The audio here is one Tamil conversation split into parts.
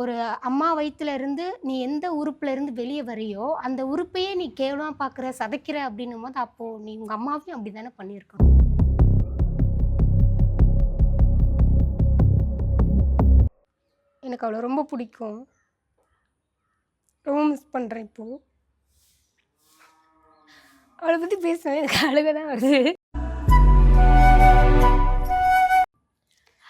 ஒரு அம்மா வயிற்றுல இருந்து நீ எந்த உறுப்புல இருந்து வெளியே வரையோ அந்த உறுப்பையே நீ கேவலமாக பார்க்குற சதைக்கிற அப்படின்னும் போது அப்போது நீ உங்கள் அம்மாவையும் அப்படி தானே பண்ணியிருக்கணும். எனக்கு அவ்வளோ ரொம்ப பிடிக்கும். ரொம்ப மிஸ் பண்ணுறேன் இப்போது அவளை பற்றி பேசினா எனக்கு அழுக தான் வருது.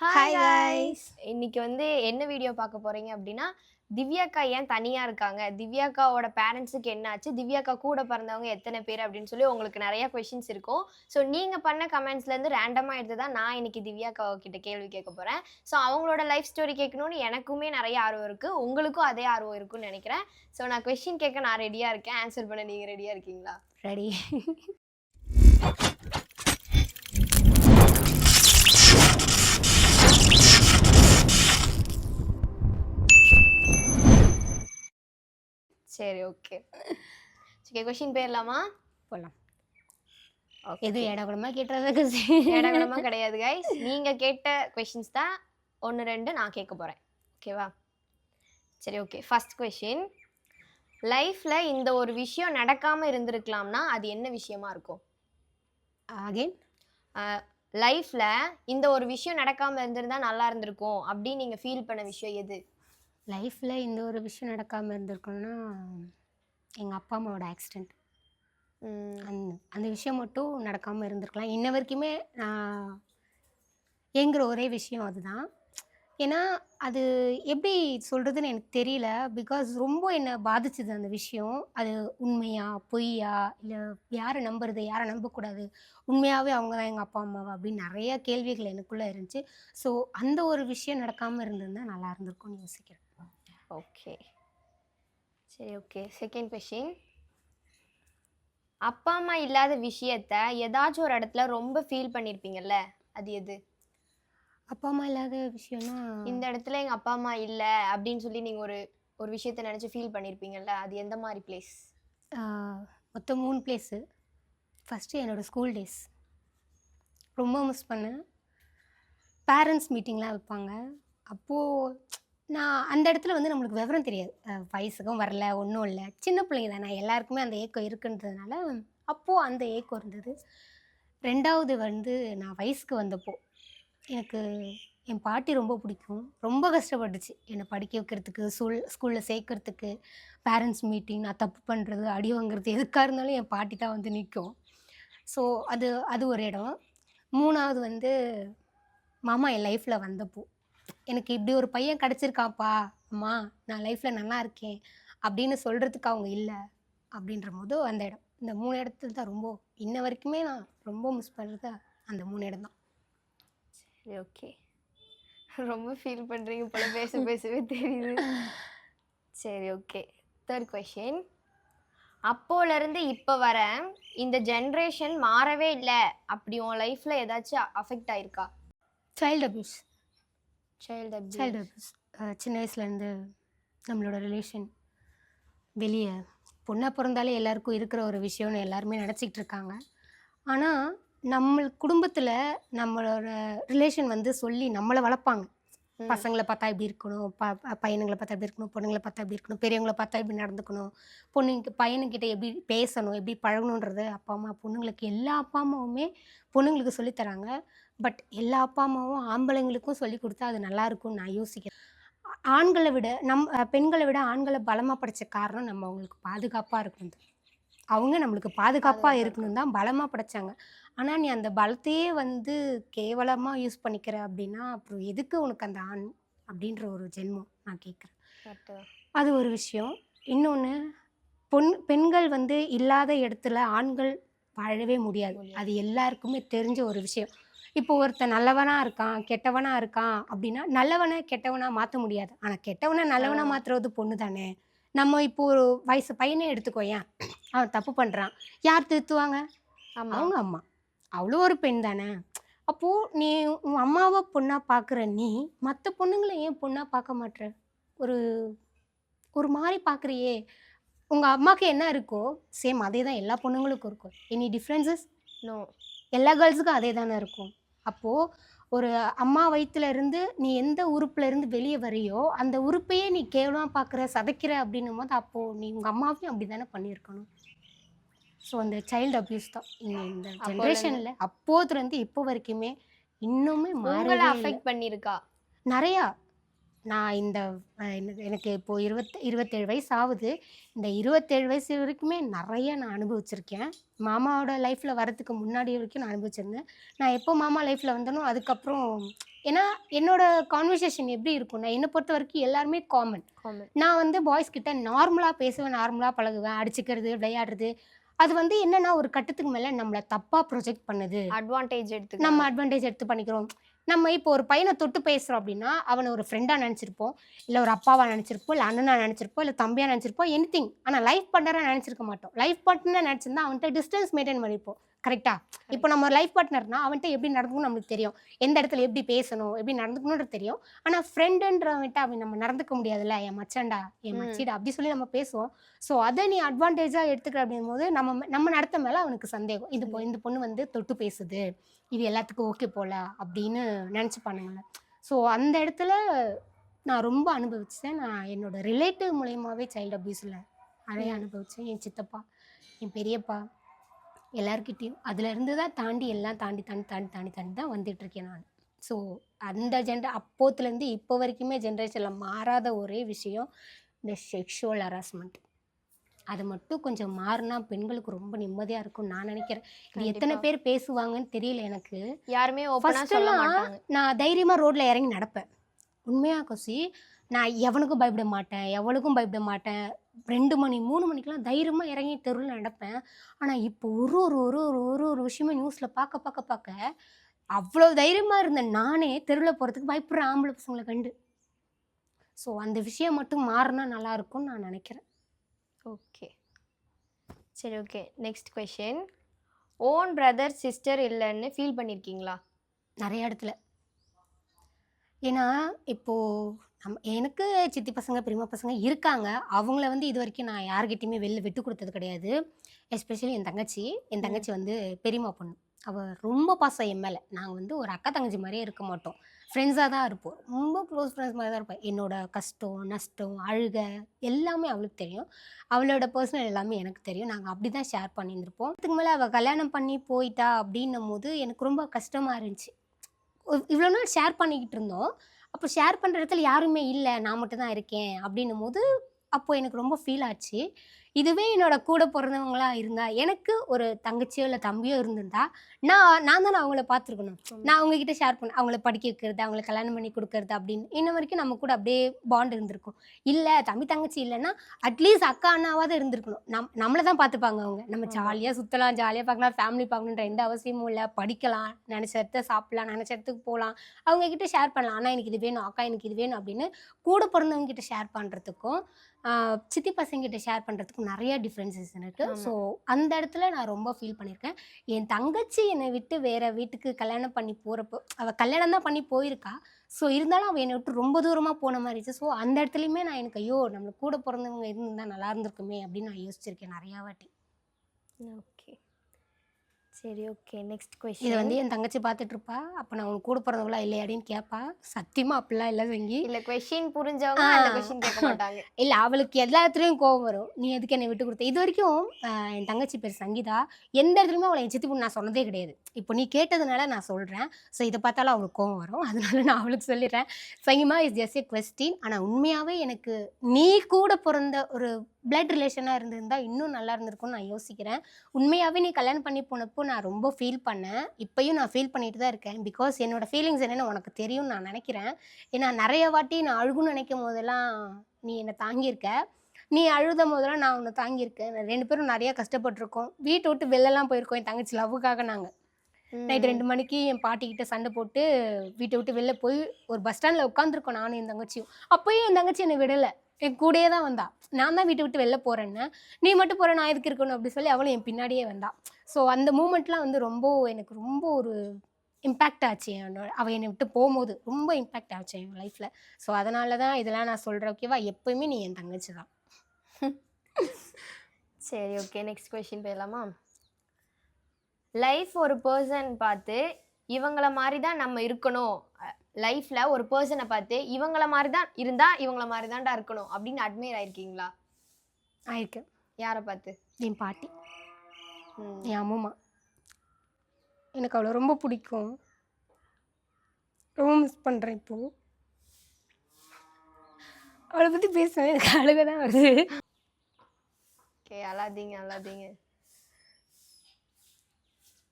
Hi guys. இன்னைக்கு வந்து என்ன வீடியோ பார்க்க போறீங்க அப்படின்னா திவ்யாக்கா ஏன் தனியா இருக்காங்க? திவ்யாக்காவோட பேரண்ட்ஸுக்கு என்ன ஆச்சு திவ்யாக்கா கூட பிறந்தவங்க எத்தனை பேர் அப்படின்னு சொல்லி உங்களுக்கு நிறைய கொஷின்ஸ் இருக்கும். ஸோ நீங்க பண்ண கமெண்ட்ஸ்ல இருந்து ரேண்டமா எடுத்து தான் நான் இன்னைக்கு திவ்யாக்கா கிட்ட கேள்வி கேட்க போறேன். ஸோ அவங்களோட லைஃப் ஸ்டோரி கேட்கணும்னு எனக்குமே நிறைய ஆர்வம் இருக்கு. உங்களுக்கும் அதே ஆர்வம் இருக்கும்னு நினைக்கிறேன். ஸோ நான் கொஷின் கேட்க நான் ரெடியா இருக்கேன். ஆன்சர் பண்ண நீங்க ரெடியா இருக்கீங்களா? ரெடி ஓகே சரி கொஷின் போயிடலாமா போகலாம் Okay. எதுவும் இடகுடமா கேட்டுறதுக்கு இடகடமா கிடையாது கைஸ் நீங்க கேட்ட கொஷின்ஸ் தான் ஒன்று ரெண்டு நான் கேட்க போறேன். ஓகேவா சரி ஓகே ஃபர்ஸ்ட் கொஷின் லைஃப்ல இந்த ஒரு விஷயம் நடக்காம இருந்திருக்கலாம்னா அது என்ன விஷயமா இருக்கும்? அகைன் லைஃப்ல இந்த ஒரு விஷயம் நடக்காம இருந்திருந்தா நல்லா இருந்திருக்கும் அப்படின்னு நீங்க ஃபீல் பண்ண விஷயம் எது? லைஃப்பில் இந்த ஒரு விஷயம் நடக்காமல் இருந்திருக்கணும்னா எங்கள் அப்பா அம்மாவோட ஆக்சிடெண்ட் அந்த அந்த விஷயம் மட்டும் நடக்காமல் இருந்திருக்கலாம். இன்ன வரைக்குமே நான் ஏங்குற ஒரே விஷயம் அதுதான். ஏன்னா அது எப்படி சொல்கிறதுன்னு எனக்கு தெரியல. பிகாஸ் ரொம்ப என்னை பாதிச்சுது அந்த விஷயம். அது உண்மையா பொய்யா? இல்லை யாரை நம்புறது? யாரை நம்பக்கூடாது? உண்மையாகவே அவங்க தான் எங்கள் அப்பா அம்மாவா? அப்படின்னு நிறைய கேள்விகள் எனக்குள்ளே இருந்துச்சு. ஸோ அந்த ஒரு விஷயம் நடக்காமல் இருந்திருந்தா நல்லா இருந்திருக்கும்னு யோசிக்கிறேன். ஓகே. சரி ஓகே செகண்ட் கொஷின் அப்பா அம்மா இல்லாத விஷயத்த ஏதாச்சும் ஒரு இடத்துல ரொம்ப ஃபீல் பண்ணியிருப்பீங்கல்ல அது எது? அப்பா அம்மா இல்லாத விஷயம்னா இந்த இடத்துல எங்க அப்பா அம்மா இல்ல அப்படின்னு சொல்லி நீங்க ஒரு ஒரு விஷயத்த நினைச்சு ஃபீல் பண்ணிருப்பீங்கல்ல அது எந்த மாதிரி பிளேஸ் மொத்தம் மூணு பிளேஸு ஃபஸ்ட்டு என்னோடய ஸ்கூல் டேஸ் ரொம்ப மிஸ் பண்ணேன். பேரண்ட்ஸ் மீட்டிங்லாம் வைப்பாங்க. அப்போது நான் அந்த இடத்துல வந்து நம்மளுக்கு விவரம் தெரியாது. வயசுக்கும் வரல ஒன்றும் இல்லை. சின்ன பிள்ளைங்க தானே எல்லாருக்குமே அந்த ஏக்கம் இருக்குன்றதுனால அப்போது அந்த ஏக்கம் இருந்தது. ரெண்டாவது வந்து நான் வயசுக்கு வந்தப்போ எனக்கு என் பாட்டி ரொம்ப பிடிக்கும். ரொம்ப கஷ்டப்பட்டுச்சு. என்னை படிக்க வைக்கிறதுக்கு ஸ்கூல் ஸ்கூலில் சேர்க்கறதுக்கு பேரண்ட்ஸ் மீட்டிங் நான் தப்பு பண்ணுறது அடி வாங்குறது எதுக்காக இருந்தாலும் என் பாட்டி தான் வந்து நிற்கும் ஸோ அது அது ஒரு இடம். மூணாவது வந்து மாமா என் லைஃப்பில் வந்தப்போ எனக்கு இப்படி ஒரு பையன் கிடச்சிருக்காப்பா அம்மா நான் லைஃப்பில் நல்லா இருக்கேன் அப்படின்னு சொல்கிறதுக்கு அவங்க இல்லை அப்படின்ற போது அந்த இடம். இந்த மூணு இடத்துல தான் ரொம்ப இன்ன வரைக்குமே நான் ரொம்ப மிஸ் பண்ணுறது அந்த மூணு இடம் தான். சரி ஓகே ரொம்ப ஃபீல் பண்றீங்க போல பேச பேசவே தெரியுது. சரி ஓகே தேர்ட் கொஷின் அப்போல இருந்து இப்போ வர இந்த ஜென்ரேஷன் மாறவே இல்லை அப்படி உன் லைஃப்ல ஏதாச்சும் அஃபெக்ட் ஆயிருக்கா? Child abuse child child abuse சின்ன வயசுலேருந்து நம்மளோட ரிலேஷன் வெளியே பொண்ணாக பிறந்தாலே எல்லாருக்கும் இருக்கிற ஒரு விஷயம்னு எல்லாருமே நினச்சிக்கிட்டு இருக்காங்க. ஆனால் நம்ம குடும்பத்தில் நம்மளோட ரிலேஷன் வந்து சொல்லி நம்மளை வளர்ப்பாங்க. பசங்களை பார்த்தா இப்படி இருக்கணும் ப பையனுங்களை பார்த்தா இப்படி இருக்கணும் பொண்ணுங்களை பார்த்தா இப்படி இருக்கணும் பெரியவங்களை பார்த்தா இப்படி நடந்துக்கணும் பொண்ணுங்க பையனுக்கிட்ட எப்படி பேசணும் எப்படி பழகணுன்றது அப்பா அம்மா பொண்ணுங்களுக்கு எல்லா அப்பா அம்மாவுமே பொண்ணுங்களுக்கு சொல்லித் தராங்க. பட் எல்லா அப்பா அம்மாவும் ஆம்பளைங்களுக்கும் சொல்லி கொடுத்தா அது நல்லா இருக்கும்னு நான் யோசிக்கிறேன். ஆண்களை விட நம் பெண்களை விட ஆண்களை பலமாக படைச்ச காரணம் நம்ம அவங்களுக்கு பாதுகாப்பாக இருக்கணும். அவங்க நம்மளுக்கு பாதுகாப்பாக பாதுகாப்பா இருக்கணும் தான் பலமாக படைச்சாங்க. ஆனால் நீ அந்த பலத்தையே வந்து கேவலமாக யூஸ் பண்ணிக்கிற அப்படின்னா அப்புறம் எதுக்கு உனக்கு அந்த ஆண் அப்படின்ற ஒரு ஜென்மம் நான் கேட்குறேன். அது ஒரு விஷயம். இன்னொன்று பொன் பெண்கள் வந்து இல்லாத இடத்துல ஆண்கள் வாழவே முடியாது. அது எல்லாருக்குமே தெரிஞ்ச ஒரு விஷயம். இப்போ ஒருத்தன் நல்லவனா இருக்கான் கெட்டவனா இருக்கான் அப்படின்னா நல்லவனை கெட்டவனா மாற்ற முடியாது. ஆனால் கெட்டவனை நல்லவனா ஆ. மாற்றுறது பொண்ணு தானே. நம்ம இப்போ ஒரு வயசு பையனே எடுத்துக்கோயேன் அவன் தப்பு பண்ணுறான் யார் திருத்துவாங்க? அவங்க அம்மா. அவ்வளோ ஒரு பெண் தானே. அப்போது நீ உன் அம்மாவை பொண்ணாக பார்க்குற நீ மற்ற பொண்ணுங்களை ஏன் பொண்ணாக பார்க்க மாட்ற? ஒரு ஒரு மாதிரி பார்க்குறியே உங்கள் அம்மாவுக்கு என்ன இருக்கோ சேம் அதே தான் எல்லா பொண்ணுங்களுக்கும் இருக்கும். எனி டிஃப்ரென்சஸ் நோ எல்லா கேர்ள்ஸுக்கும் அதே தானே இருக்கும். அப்போது ஒரு அம்மா வயித்துல இருந்து நீ எந்த உறுப்புல இருந்து வெளியே வரியோ அந்த உறுப்பையே நீ கேவலமா பார்க்குற சதைக்கிற அப்படின்னும் போது அப்போது நீ உங்கள் அம்மாவையும் அப்படி தானே பண்ணியிருக்கணும். ஸோ அந்த சைல்டு அப்யூஸ் தான். இந்த ஜென்ரேஷனில் அப்போதுலேருந்து இப்போ வரைக்குமே இன்னுமே இல்லை. அஃபெக்ட் பண்ணியிருக்கா? நிறையா. நான் இந்த எனக்கு- எனக்கு இப்போ இருபத் இருபத்தேழு வயசு ஆகுது இந்த இருபத்தேழு வயசு வரைக்குமே நிறைய நான் அனுபவிச்சிருக்கேன். மாமாவோட லைஃப்பில் வரதுக்கு முன்னாடி வரைக்கும் நான் அனுபவிச்சிருந்தேன். நான் எப்போ மாமா லைஃப்பில் வந்தனோ அதுக்கப்புறம் ஏன்னா என்னோட கான்வர்சேஷன் எப்படி இருக்கும்னா என்னை பொறுத்த வரைக்கும் எல்லாருமே காமன். நான் வந்து பாய்ஸ் கிட்ட நார்மலாக பேசுவேன் நார்மலாக பழகுவேன். அடிச்சுக்கிறது விளையாடுறது. அது வந்து என்னன்னா ஒரு கட்டத்துக்கு மேலே நம்மளை தப்பாக ப்ரொஜெக்ட் பண்ணுது. அட்வான்டேஜ் எடுத்துக்க நம்ம அட்வான்டேஜ் எடுத்து பண்ணிக்கிறோம். நம்ம இப்போ ஒரு பையனை தொட்டு பேசுகிறோம் அப்படின்னா அவனை ஒரு ஃப்ரெண்டாக நினச்சிருப்போம். இல்லை ஒரு அப்பாவா நினச்சிருப்போம் இல்லை அண்ணனா நினச்சிருப்போம் இல்லை தம்பியாக நினச்சிருப்போம் எனி திங் ஆனால் லைஃப் பார்ட்னராக நினச்சிருக்க மாட்டோம். லைஃப் பார்ட்னர் நினச்சிருந்தா அவன்கிட்ட டிஸ்டன்ஸ் மெயின்டைன் பண்ணியிருப்போம் கரெக்டா இப்போ நம்ம லைஃப் பார்ட்னர்னா அவன்கிட்ட எப்படி நடந்துக்கணும் நம்மளுக்கு தெரியும். எந்த இடத்துல எப்படி பேசணும் எப்படி நடந்துக்கணுன்றது தெரியும். ஆனால் ஃப்ரெண்டுன்றவன்கிட்ட அவன் நம்ம நடந்துக்க முடியாதுல்ல என் மச்சான்டா என். மச்சிடா அப்படி சொல்லி நம்ம பேசுவோம். ஸோ அதை நீ அட்வான்டேஜாக எடுத்துக்கிற அப்படின் போது நம்ம நம்ம நடத்த மேலே அவனுக்கு சந்தேகம். இது இந்த பொண்ணு வந்து தொட்டு பேசுது. இது எல்லாத்துக்கும் ஓகே போல அப்படின்னு நினச்சி பண்ணுங்களேன் ஸோ அந்த இடத்துல நான் ரொம்ப அனுபவிச்சேன். நான் என்னோட ரிலேட்டிவ் மூலயமாவே சைல்டு அப்யூஸில் நிறைய ம். அனுபவிச்சேன். என் சித்தப்பா என் பெரியப்பா எல்லார்கிட்டேயும். அதுலேருந்து தான் தாண்டி எல்லாம் தாண்டி தாண்டி தாண்டி தாண்டி தாண்டி தான் வந்துட்டு இருக்கேன் நான். ஸோ அந்த ஜென்ர அப்போத்துலேருந்து இப்போ வரைக்குமே ஜென்ரேஷனில் மாறாத ஒரே விஷயம் இந்த செக்ஷுவல் ஹராஸ்மெண்ட் அது மட்டும் கொஞ்சம் மாறினா பெண்களுக்கு ரொம்ப நிம்மதியாக இருக்கும் நான் நினைக்கிறேன். இது எத்தனை. பேர் பேசுவாங்கன்னு தெரியல எனக்கு. யாருமே நான் தைரியமாக ரோட்டில் இறங்கி நடப்பேன். உண்மையாக கொசி? நான் எவனுக்கும் பயப்பட மாட்டேன். எவளுக்கும் பயப்பட மாட்டேன். ரெண்டு மணி மூணு மணிக்கெல்லாம் தைரியமாக இறங்கி தெருவில் நடப்பேன். ஆனால் இப்போ ஒரு ஒரு ஒரு ஒரு ஒரு ஒரு விஷயமே நியூஸில் பார்க்க பார்க்க பார்க்க அவ்வளோ தைரியமாக இருந்த நானே தெருவில் போகிறதுக்கு பயப்படுறேன் ஆம்பளை பசங்களை கண்டு. ஸோ அந்த விஷயம் மட்டும் மாறினா நல்லா இருக்கும்னு நான் நினைக்கிறேன். ஓகே சரி okay next question own brother sister இல்லைன்னு ஃபீல் பண்ணியிருக்கீங்களா நிறைய இடத்துல. ஏன்னா இப்போது நம்ம எனக்கு சித்தி பசங்க பெரியம்மா பசங்க இருக்காங்க. அவங்கள வந்து இது வரைக்கும் நான் யார்கிட்டயுமே வெளில விட்டு கொடுத்தது கிடையாது. எஸ்பெஷலி என் தங்கச்சி. என் தங்கச்சி வந்து பெரியம்மா பொண்ணு. அவள் ரொம்ப பாசம் என் மேலே. நாங்கள் வந்து ஒரு அக்கா தங்கச்சி மாதிரியே இருக்க மாட்டோம். ஃப்ரெண்ட்ஸாக தான் இருப்போம். ரொம்ப க்ளோஸ் ஃப்ரெண்ட்ஸ் மாதிரி தான் இருப்பேன். என்னோட கஷ்டம் நஷ்டம் அழுக எல்லாமே அவளுக்கு தெரியும். அவளோட பர்சனல் எல்லாமே எனக்கு தெரியும். நாங்கள் அப்படி தான் ஷேர் பண்ணியிருந்திருப்போம். அதுக்கு மேலே அவள் கல்யாணம் பண்ணி போயிட்டா அப்படின்னும் போது எனக்கு ரொம்ப கஷ்டமாக இருந்துச்சு. இவ்வளோ நாள் ஷேர் பண்ணிக்கிட்டு இருந்தோம். அப்போ ஷேர் பண்ணுற இடத்துல யாருமே இல்லை. நான் மட்டும் தான் இருக்கேன் அப்படின்னும் போது அப்போது எனக்கு ரொம்ப ஃபீல் ஆச்சு. இதுவே என்னோட கூட பிறந்தவங்களா இருந்தா எனக்கு ஒரு தங்கச்சியோ இல்லை தம்பியோ இருந்திருந்தா நான் நான் தானே அவங்கள பார்த்துருக்கணும். நான் அவங்க கிட்ட ஷேர் பண்ண அவங்கள படிக்க வைக்கிறது அவங்கள கல்யாணம் பண்ணி கொடுக்கறது அப்படின்னு இன்ன வரைக்கும் நம்ம கூட அப்படியே பாண்ட் இருந்திருக்கும். இல்லை தம்பி தங்கச்சி இல்லைன்னா அட்லீஸ்ட் அக்கா அண்ணாவாவது இருந்திருக்கணும். நம் நம்மளை தான் பார்த்துப்பாங்க அவங்க. நம்ம. ஜாலியாக சுற்றலாம் ஜாலியாக பார்க்கலாம் ஃபேமிலி பார்க்கணுன்ற எந்த அவசியமும் இல்லை. படிக்கலாம் நினச்ச இடத்த சாப்பிடலாம் நினச்ச இடத்துக்கு போகலாம். அவங்க கிட்ட ஷேர் பண்ணலாம். அண்ணா எனக்கு இது வேணும் அக்கா எனக்கு இது வேணும் அப்படின்னு கூட பிறந்தவங்க கிட்ட ஷேர் பண்ணுறதுக்கும் சித்தி பசங்க கிட்ட ஷேர் பண்ணுறதுக்கும் நிறைய டிஃப்ரென்சஸ் இருக்கு. ஆமா. ஸோ அந்த இடத்துல நான் ரொம்ப ஃபீல் பண்ணியிருக்கேன். என் தங்கச்சி என்னை விட்டு வேற வீட்டுக்கு கல்யாணம் பண்ணி போகிறப்போ அவள் கல்யாணம் தான் பண்ணி போயிருக்கா. ஸோ இருந்தாலும் அவள் என்னை விட்டு ரொம்ப தூரமாக போன மாதிரி இருந்துச்சு. ஸோ அந்த இடத்துலையுமே நான் எனக்கு ஐயோ நம்ம கூட பிறந்தவங்க இருந்திருந்தா நல்லா இருந்திருக்குமே அப்படின்னு நான் யோசிச்சிருக்கேன் நிறையா வாட்டி. ஓகே. சரி ஓகே நெக்ஸ்ட் இது கொஷின் வந்து என் தங்கச்சி பார்த்துட்டு இருப்பா அப்போ நான் உனக்கு கூட பிறந்தவங்களா இல்லையாடின்னு கேட்பா சத்தியமா அப்படிலாம் இல்லை சங்கி. இல்ல கொஷின் புரிஞ்சவங்க அந்த. கொஷின் கேட்க மாட்டாங்க. இல்லை அவளுக்கு எல்லாத்துலேயும் கோவம் வரும். நீ எதுக்கு என்னை விட்டு கொடுத்த? இது வரைக்கும் என் தங்கச்சி பேர் சங்கீதா. எந்த இடத்துலையுமே அவளை என் சித்தி பொண்ணு நான் சொன்னதே கிடையாது. இப்போ நீ கேட்டதுனால நான் சொல்கிறேன் ஸோ இதை பார்த்தாலும் அவளுக்கு கோவம் வரும். அதனால நான் அவளுக்கு சொல்லிடுறேன். சங்கிமா இஸ் ஜஸ்ட் ஏ கொஸ்டின் ஆனால் உண்மையாகவே எனக்கு நீ கூட பிறந்த ஒரு பிளட் ரிலேஷனாக இருந்திருந்தா இன்னும் நல்லா இருந்திருக்கும்னு நான் யோசிக்கிறேன். உண்மையாகவே நீ கல்யாணம் பண்ணி போனப்போ நான் ரொம்ப ஃபீல் பண்ணேன். இப்போயும் நான் ஃபீல் பண்ணிட்டு தான் இருக்கேன். பிகாஸ் என்னோட ஃபீலிங்ஸ் என்னென்னு உனக்கு தெரியும்னு நான் நினைக்கிறேன். ஏன்னா நிறைய வாட்டி நான் அழுகுன்னு நினைக்கும் போதெல்லாம் நீ என்னை தாங்கியிருக்க. நீ அழுத போதெல்லாம் நான் உன்னை தாங்கியிருக்கேன். ரெண்டு பேரும் நிறையா கஷ்டப்பட்டிருக்கோம். வீட்டை விட்டு வெளிலலாம் போயிருக்கோம். என் தங்கச்சி லவ்வுக்காக நாங்கள் நைட் ரெண்டு மணிக்கு என் பாட்டிக்கிட்ட சண்டை போட்டு வீட்டை விட்டு வெளில போய் ஒரு பஸ் ஸ்டாண்டில் உட்காந்துருக்கோம் நானும் என் தங்கச்சியும். அப்போயும் என் தங்கச்சி என்னை விடலை. என் கூடயே தான் வந்தா. நான் தான் வீட்டை விட்டு வெளில போகிறேன்னு நீ மட்டும் போகிற நான் எதுக்கு இருக்கணும் அப்படி சொல்லி அவளும் என் பின்னாடியே வந்தா. ஸோ அந்த மூமெண்ட்லாம் வந்து ரொம்ப எனக்கு ரொம்ப ஒரு இம்பேக்ட் ஆச்சு. என்னோட அவள் என்னை விட்டு போகும்போது ரொம்ப இம்பேக்ட் ஆச்சு என் லைஃப்பில் ஸோ அதனால தான் இதெல்லாம் நான் சொல்கிறேன் ஓகேவா எப்போயுமே நீ என் தங்கச்சி தான். சரி ஓகே நெக்ஸ்ட் கொஷின் போயிடலாமா லைஃப் ஒரு பர்சன் பார்த்து இவங்கள மாதிரி தான் நம்ம இருக்கணும். லைஃப்ல ஒரு பர்சனை பார்த்து இவங்கள மாதிரி தான் இருந்தா இவங்கள மாதிரி தான்டா இருக்கணும் அப்படின்னு அட்மையர் ஆயிருக்கீங்களா? ஆயிருக்கேன் யாரை பார்த்து? என் பாட்டி. என் அம்மா எனக்கு அவளை ரொம்ப பிடிக்கும். ரொம்ப மிஸ் பண்ணுறேன் இப்போ. அவளை பற்றி பேசுவேன் எனக்கு அழுக தான் வருது. ஓகே அழாதீங்க அழாதீங்க.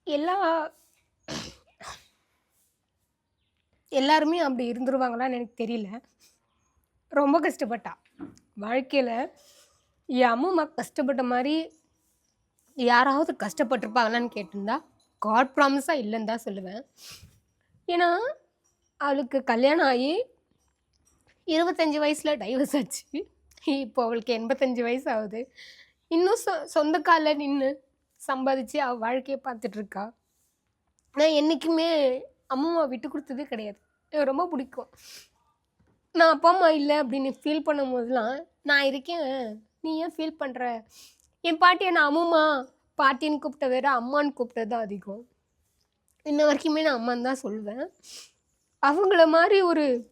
எல்லா எல்லாருமே அப்படி இருந்துருவாங்களான்னு எனக்கு தெரியல. ரொம்ப கஷ்டப்பட்டா. வாழ்க்கையில் என் அம்மா கஷ்டப்பட்ட மாதிரி யாராவது கஷ்டப்பட்டிருப்பாங்களான்னு கேட்டிருந்தா காட் ப்ராமிஸாக இல்லைன்னு தான் சொல்லுவேன். ஏன்னா அவளுக்கு கல்யாணம் ஆகி இருபத்தஞ்சி வயசில் டைவர்ஸ் ஆச்சு. இப்போ அவளுக்கு எண்பத்தஞ்சு வயசு ஆகுது. இன்னும் சொ சொந்த காலில் நின்று சம்பாதிச்சு அவள் வாழ்க்கையை பார்த்துட்ருக்கா நான் என்றைக்குமே அம்மாவை விட்டு கொடுத்ததே கிடையாது. எனக்கு ரொம்ப பிடிக்கும். நான் அப்பா அம்மா இல்லை அப்படின்னு ஃபீல் பண்ணும் போதெல்லாம் நான் இருக்கேன். நீ ஏன் ஃபீல் பண்ணுற என் பாட்டியை நான் அம்மா பாட்டின்னு கூப்பிட்ட வேற அம்மான்னு கூப்பிட்டது தான் அதிகம். இன்ன வரைக்குமே நான் அம்மான்னு தான் சொல்லுவேன் அவங்கள மாதிரி ஒரு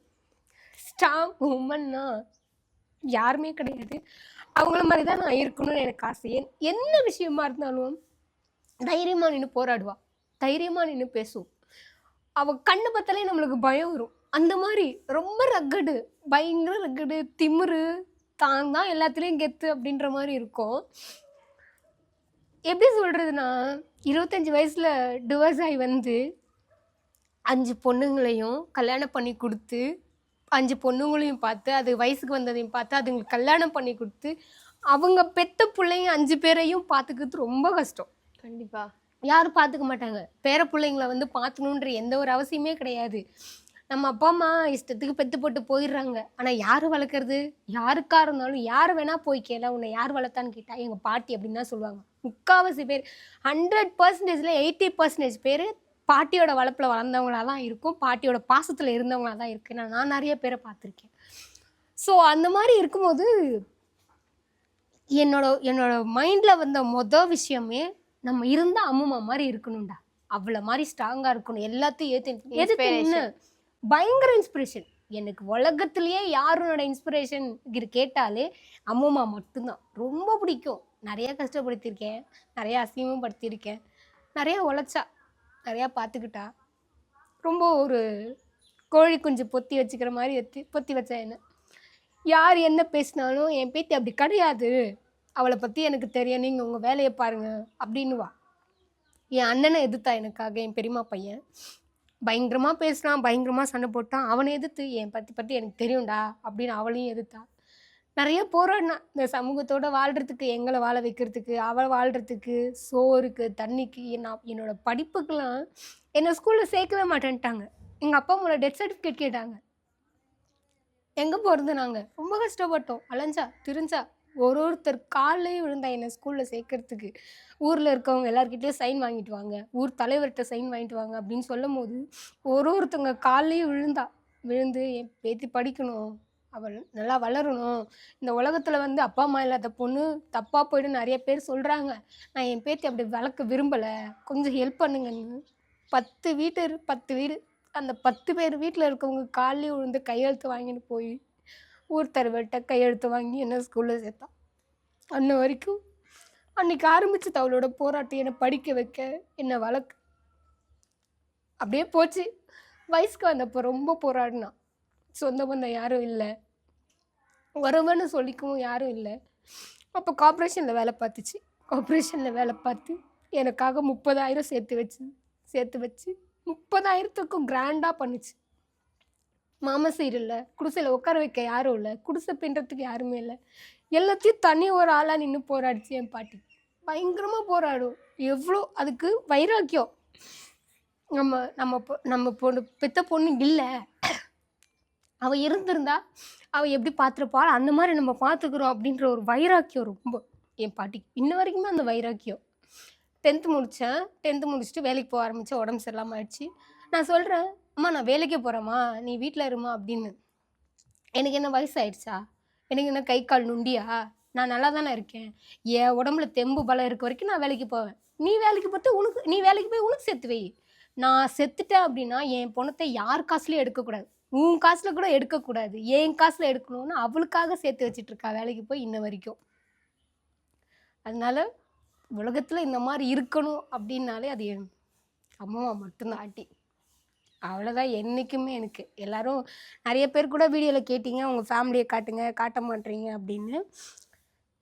ஸ்ட்ராங் உமன்னா யாருமே கிடையாது. அவங்கள மாதிரி தான் நான் இருக்கணும்னு எனக்கு ஆசை. என்- என்ன விஷயமா இருந்தாலும் தைரியமாக நின்று போராடுவா. தைரியமாக நின்று பேசுவோம் அவள் கண்ணு பார்த்தாலே நம்மளுக்கு பயம் வரும். அந்த மாதிரி ரொம்ப ரக்கடு பயங்கர ரக்கடு திமிரு தான் தான் எல்லாத்துலேயும் கெத்து அப்படின்ற மாதிரி இருக்கும். எப்படி சொல்கிறதுனா இருபத்தஞ்சி வயசில் டிவோர்ஸ் ஆகி வந்து அஞ்சு பொண்ணுங்களையும் கல்யாணம் பண்ணி கொடுத்து அஞ்சு பொண்ணுங்களையும் பார்த்து அது வயசுக்கு வந்ததையும் பார்த்து அதுங்களுக்கு கல்யாணம் பண்ணி கொடுத்து அவங்க பெத்த பிள்ளைங்க அஞ்சு பேரையும் பார்த்துக்கிறது ரொம்ப கஷ்டம். கண்டிப்பாக யாரும் பார்த்துக்க மாட்டாங்க. பேர பிள்ளைங்கள வந்து பார்த்துக்கணுன்ற எந்த ஒரு அவசியமே கிடையாது. நம்ம அப்பா அம்மா இஷ்டத்துக்கு பெத்து போட்டு போயிடுறாங்க. ஆனால் யார் வளர்க்குறது? யாருக்கா இருந்தாலும் யார் வேணால் போய் கேள உன்னை யார் வளர்த்தான்னு கேட்டால் எங்கள் பாட்டி அப்படின்னு தான் சொல்லுவாங்க. முக்கால்வாசி பேர் ஹண்ட்ரட் பர்சன்டேஜில் எயிட்டி பர்சன்டேஜ் பேர் பாட்டியோட வளர்ப்பில் வளர்ந்தவங்களா தான் இருக்கும். பாட்டியோட பாசத்தில் இருந்தவங்களா தான் இருக்குது நான் நான் நிறைய பேரை பார்த்துருக்கேன். ஸோ அந்த மாதிரி இருக்கும்போது என்னோட என்னோட மைண்டில் வந்த மொதல் விஷயமே நம்ம இருந்தா அம்மா மாதிரி இருக்கணும்டா. அவளை மாதிரி ஸ்ட்ராங்காக இருக்கணும். எல்லாத்தையும் ஏற்று எதுக்கு என்ன பயங்கர இன்ஸ்பிரேஷன் எனக்கு உலகத்திலேயே யாரோட இன்ஸ்பிரேஷன் கேட்டாலே அம்மா மட்டும்தான். ரொம்ப பிடிக்கும். நிறைய கஷ்டப்படுத்தியிருக்கேன். நிறைய அசிங்கமும் படுத்தியிருக்கேன். நிறைய உழைச்சா நிறையா பார்த்துக்கிட்டா. ரொம்ப ஒரு கோழி குஞ்சு பொத்தி வச்சுக்கிற மாதிரி வச்சு பொத்தி வச்சா என்ன? யார் என்ன பேசினாலும் என் பேத்தி அப்படி கிடையாது. அவளை பற்றி எனக்கு தெரியும். நீங்கள் உங்கள் வேலையை பாருங்க அப்படின்னுவா. என் அண்ணனை எதிர்த்தா எனக்காக என் பெரியம்மா பையன். பயங்கரமாக பேசினான் பயங்கரமாக சண்டை போட்டான். அவனை எதிர்த்து என் பற்றி பற்றி எனக்கு தெரியும்டா அப்படின்னு அவளையும் எதிர்த்தா. நிறைய போராடினா இந்த சமூகத்தோட வாழ்கிறதுக்கு எங்களை வாழ வைக்கிறதுக்கு அவளை வாழ்கிறதுக்கு சோறுக்கு தண்ணிக்கு நான் என்னோட படிப்புக்கெல்லாம் என்னை ஸ்கூலில் சேர்க்கவே மாட்டேன்ட்டாங்க. எங்கள் அப்பா அம்மாவோட டெத் சர்டிஃபிகேட் கேட்டாங்க. எங்கே போகிறது நாங்கள் ரொம்ப கஷ்டப்பட்டோம். அலைஞ்சா திரிஞ்சா. ஒரு ஒருத்தர் காலையும் விழுந்தா என்னை ஸ்கூலில் சேர்க்கறதுக்கு. ஊரில் இருக்கவங்க எல்லாருக்கிட்டேயும் சைன் வாங்கிட்டு வாங்க. ஊர் தலைவர்கிட்ட சைன் வாங்கிட்டு வாங்க அப்படின்னு சொல்லும் போது ஒரு ஒருத்தவங்க காலையும் விழுந்தா விழுந்து என் பேத்தி படிக்கணும். அவள் நல்லா வளரணும். இந்த உலகத்தில் வந்து அப்பா அம்மா இல்லாத பொண்ணு தப்பாக போயிடும் நிறைய பேர் சொல்கிறாங்க நான் என் பேத்தி அப்படி வளர்க்க விரும்பலை. கொஞ்சம் ஹெல்ப் பண்ணுங்கன்னு. பத்து வீட்டு பத்து வீடு அந்த பத்து பேர் வீட்டில் இருக்கவங்க காலையும் விழுந்து கையெழுத்து வாங்கிட்டு போய் ஊர் தலைவர்கிட்ட கையெழுத்து வாங்கி என்ன ஸ்கூலில் சேர்த்தான். அன்ன வரைக்கும் அன்னைக்கு ஆரம்பித்த அவளோட போராட்டம் என்னை படிக்க வைக்க என்னை வளர்க்க. அப்படியே போச்சு. வயசுக்கு வந்தப்போ ரொம்ப போராடினான். சொந்த பந்தம் யாரும் இல்லை. உறவுன்னு சொல்லிக்கவும் யாரும் இல்லை. அப்போ கார்ப்பரேஷனில் வேலை பார்த்துச்சு. கார்ப்பரேஷனில் வேலை பார்த்து எனக்காக முப்பதாயிரம் சேர்த்து வச்சு சேர்த்து வச்சு முப்பதாயிரத்துக்கும் கிராண்டாக பண்ணுச்சு. மாமா சீரியல்ல குடிசையில் உட்கார வைக்க யாரும் இல்லை. குடிசை பின்னுறதுக்கு யாருமே இல்லை. எல்லாத்தையும் தனி ஒரு ஆளாக நின்று போராடிச்சு என் பாட்டி. பயங்கரமாக போராடும். எவ்வளோ அதுக்கு வைராக்கியம். நம்ம நம்ம பொ- நம்ம பொண்ணு பெத்த பொண்ணு இல்லை. அவள் இருந்திருந்தா அவள் எப்படி பார்த்துருப்பாள் அந்த மாதிரி நம்ம பார்த்துக்குறோம் அப்படின்ற ஒரு வைராக்கியம் ரொம்ப என் பாட்டிக்கு இன்ன வரைக்குமே அந்த வைராக்கியம். டென்த்து முடித்தேன் டென்த்து முடிச்சுட்டு வேலைக்கு போக ஆரம்பித்தேன் உடம்பு சரியில்லாமல் ஆயிடுச்சு. நான் சொல்கிறேன் அம்மா நான் வேலைக்கு போகிறேம்மா நீ வீட்டில் இருமா அப்படின்னு. எனக்கு என்ன வயசாயிடுச்சா? எனக்கு என்ன கை கால் நுண்டியா? நான் நல்லா தானே இருக்கேன். என் உடம்புல தெம்பு பலம் இருக்க வரைக்கும் நான் வேலைக்கு போவேன். நீ வேலைக்கு பார்த்து உனக்கு நீ வேலைக்கு போய் உனக்கு சேர்த்து வை. நான் செத்துட்டேன் அப்படின்னா என் பணத்தை யார் காசுலையும் எடுக்கக்கூடாது. உன் காசில் கூட எடுக்கக்கூடாது. என் காசில் எடுக்கணும்னு அவளுக்காக சேர்த்து வச்சிட்டு இருக்கா வேலைக்கு போய் இன்ன வரைக்கும். அதனால உலகத்தில் இந்த மாதிரி இருக்கணும் அப்படின்னாலே அது என் அம்மாவா மட்டும்தான் ஆட்டி அவ்வளோதான் என்றைக்குமே எனக்கு. எல்லோரும் நிறைய பேர் கூட வீடியோவில் கேட்டிங்க உங்கள் ஃபேமிலியை காட்டுங்க காட்ட மாட்டீங்க அப்படின்னு.